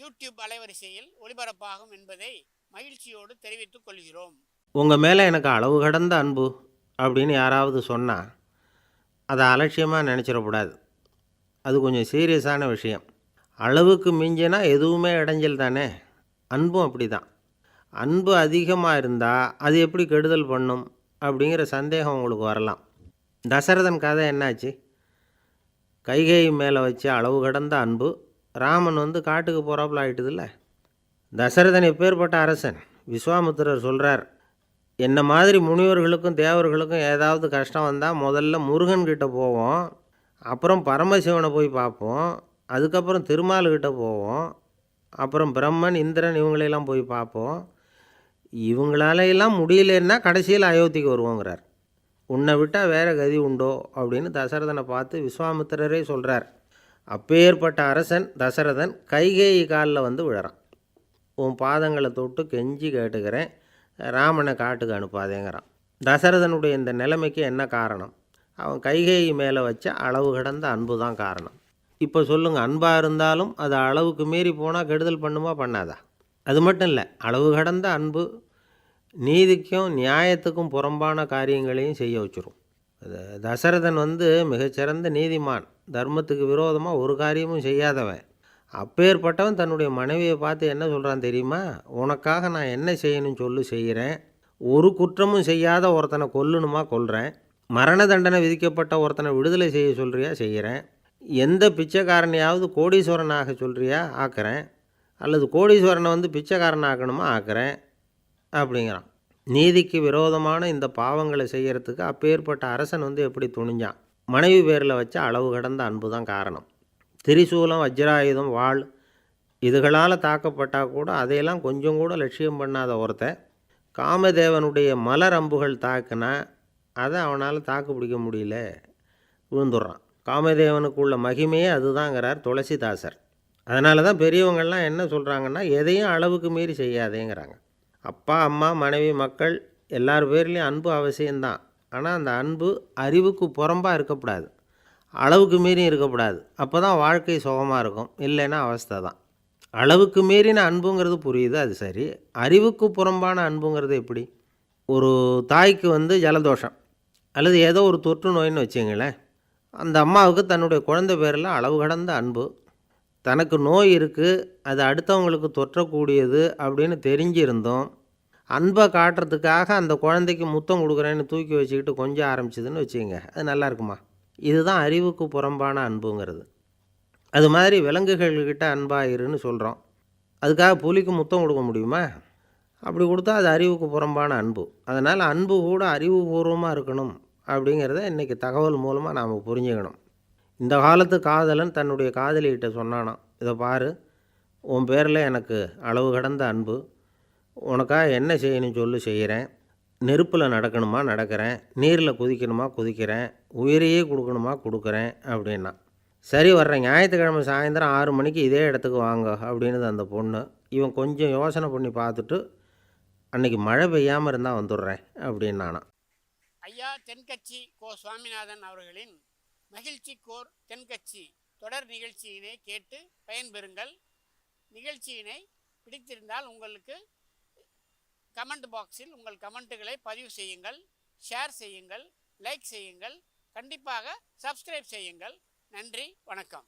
YouTube அலைவரிசையில் ஒளிபரப்பாகும் என்பதை மகிழ்ச்சியோடு தெரிவித்துக் கொள்கிறோம். உங்கள் மேலே எனக்கு அளவு கடந்த அன்பு அப்படின்னு யாராவது சொன்னால் அதை அலட்சியமாக நினச்சிடக்கூடாது. அது கொஞ்சம் சீரியஸான விஷயம். அளவுக்கு மிஞ்சினா எதுவுமே இடைஞ்சல் தானே? அன்பும் அப்படி தான் அன்பு அதிகமாக இருந்தால் அது எப்படி கெடுதல் பண்ணும் அப்படிங்கிற சந்தேகம் உங்களுக்கு வரலாம். தசரதன் கதை என்னாச்சு? கைகை மேலே வச்ச அளவு கடந்த அன்பு ராமன் வந்து காட்டுக்கு போகிறாப்புல ஆயிட்டுதுல்ல. தசரதன் எப்பேற்பட்ட அரசன்? விஸ்வாமித்திரர் சொல்கிறார் என்ன மாதிரி முனிவர்களுக்கும் தேவர்களுக்கும் ஏதாவது கஷ்டம் வந்தால் முதல்ல முருகன்கிட்ட போவோம் அப்புறம் பரமசிவனை போய் பார்ப்போம் அதுக்கப்புறம் திருமால்கிட்ட போவோம் அப்புறம் பிரம்மன் இந்திரன் இவங்களையெல்லாம் போய் பார்ப்போம். இவங்களால எல்லாம் முடியலன்னா கடைசியில் அயோத்திக்கு வருவோங்கிறார். உன்னை விட்டால் வேறு கதி உண்டோ? அப்படின்னு தசரதனை பார்த்து விஸ்வாமித்திரரே சொல்கிறார் அப்பேற்பட்ட அரசன் தசரதன் கைகேயி காலில் வந்து விழறான். உன் பாதங்களை தொட்டு கெஞ்சி கேட்டுக்கிறேன். ராமனை காட்டுக்கு அனுப்பாதேங்கிறான். தசரதனுடைய இந்த நிலைமைக்கு என்ன காரணம்? அவன் கைகேயி மேலே வச்ச அளவு கடந்த அன்பு தான் காரணம். இப்போ சொல்லுங்கள் அன்பாக இருந்தாலும் அது அளவுக்கு மீறி போனால் கெடுதல் பண்ணுமா பண்ணாதா? அது மட்டும் இல்லை அளவு கடந்த அன்பு நீதிக்கும் நியாயத்துக்கும் புறம்பான காரியங்களையும் செய்ய வச்சிரும். தசரதன் வந்து மிகச்சிறந்த நீதிமான். தர்மத்துக்கு விரோதமாக ஒரு காரியமும் செய்யாதவன். அப்பேற்பட்டவன் தன்னுடைய மனைவியை பார்த்து என்ன சொல்கிறான் தெரியுமா? உனக்காக நான் என்ன செய்யணும்னு சொல்லு செய்கிறேன். ஒரு குற்றமும் செய்யாத ஒருத்தனை கொல்லணுமா கொல்கிறேன் மரண தண்டனை விதிக்கப்பட்ட ஒருத்தனை விடுதலை செய்ய சொல்கிறியா செய்கிறேன். எந்த பிச்சைக்காரனையாவது கோடீஸ்வரன் ஆக சொல்கிறியா ஆக்குறேன். அல்லது கோடீஸ்வரனை வந்து பிச்சைக்காரன் ஆக்கணுமா ஆக்குறேன். அப்படிங்கிறான். நீதிக்கு விரோதமான இந்த பாவங்களை செய்கிறதுக்கு அப்பேற்பட்ட அரசன் வந்து எப்படி துணிஞ்சான்? மனைவி பேரில் வச்ச அளவு கடந்த அன்பு தான் காரணம். திரிசூலம் வஜ்ராயுதம் வாள் இதுகளால் தாக்கப்பட்டால் கூட அதையெல்லாம் கொஞ்சம் கூட லட்சியம் பண்ணாத ஒருத்தன் காமதேவனுடைய மலர் அம்புகள் தாக்குனா அதை அவனால் தாக்கு பிடிக்க முடியல. விழுந்துடுறான். காமதேவனுக்குள்ள மகிமையே அதுதாங்கிறார் துளசிதாசர். அதனால தான் பெரியவங்கள்லாம் என்ன சொல்கிறாங்கன்னா எதையும் அளவுக்கு மீறி செய்யாதேங்கிறாங்க. அப்பா அம்மா மனைவி மக்கள் எல்லார் பேர்லேயும் அன்பு அவசியம்தான். ஆனால் அந்த அன்பு அறிவுக்கு புறம்பாக இருக்கக்கூடாது. அளவுக்கு மீறி இருக்கக்கூடாது. அப்போ தான் வாழ்க்கை சுகமாக இருக்கும். இல்லைன்னா அவஸ்தை தான். அளவுக்கு மீறின அன்புங்கிறது புரியுது அது சரி. அறிவுக்கு புறம்பான அன்புங்கிறது எப்படி? ஒரு தாய்க்கு வந்து ஜலதோஷம். அல்லது ஏதோ ஒரு தொற்று நோயின்னு வச்சுங்களேன். அந்த அம்மாவுக்கு தன்னுடைய குழந்தை பேரில் அளவு கடந்த அன்பு. தனக்கு நோய் இருக்குது அது அடுத்தவங்களுக்கு தொற்றக்கூடியது அப்படின்னு தெரிஞ்சிருந்தோம். அன்பை காட்டுறதுக்காக அந்த குழந்தைக்கு முத்தம் கொடுக்குறேன்னு தூக்கி வச்சுக்கிட்டு கொஞ்சம் ஆரம்பிச்சதுன்னு வச்சுக்கோங்க. அது நல்லா இருக்குமா? இதுதான் அறிவுக்கு புறம்பான அன்புங்கிறது. அது மாதிரி விலங்குகள்கிட்ட அன்பாயிருன்னு சொல்கிறோம் அதுக்காக புலிக்கு முத்தம் கொடுக்க முடியுமா? அப்படி கொடுத்தா அது அறிவுக்கு புறம்பான அன்பு. அதனால் அன்பு கூட அறிவுபூர்வமாக இருக்கணும் அப்படிங்கிறத இன்றைக்கி தகவல் மூலமாக நாம் புரிஞ்சுக்கணும். இந்த காலத்து காதலன் தன்னுடைய காதலிகிட்ட சொன்னானாம் இதை பாரு உன் பேரில் எனக்கு அளவு கடந்த அன்பு. உனக்காக என்ன செய்யணும் சொல்லு செய்கிறேன் நெருப்பில் நடக்கணுமா நடக்கிறேன். நீரில் குதிக்கணுமா குதிக்கிறேன். உயிரையே கொடுக்கணுமா கொடுக்குறேன் அப்படின்னா. சரி வர்றேன். ஞாயிற்றுக்கிழமை சாயந்தரம் ஆறு மணிக்கு இதே இடத்துக்கு வாங்க அப்படின்னுது அந்த பொண்ணு. இவன் கொஞ்சம் யோசனை பண்ணி பார்த்துட்டு அன்னைக்கு மழை பெய்யாமல் இருந்தால் வந்துடுறேன் அப்படின்னானா. ஐயா தென்கட்சி கோ. சுவாமிநாதன் அவர்களின் மகிழ்ச்சி கோர் தென்கட்சி. தொடர் நிகழ்ச்சியினை கேட்டு பயன்பெறுங்கள். நிகழ்ச்சியினை பிடித்திருந்தால் உங்களுக்கு கமெண்ட் பாக்ஸில் உங்கள் கமெண்ட்டுகளை பதிவு செய்யுங்கள். ஷேர் செய்யுங்கள். லைக் செய்யுங்கள். கண்டிப்பாக சப்ஸ்கிரைப் செய்யுங்கள். நன்றி. வணக்கம்.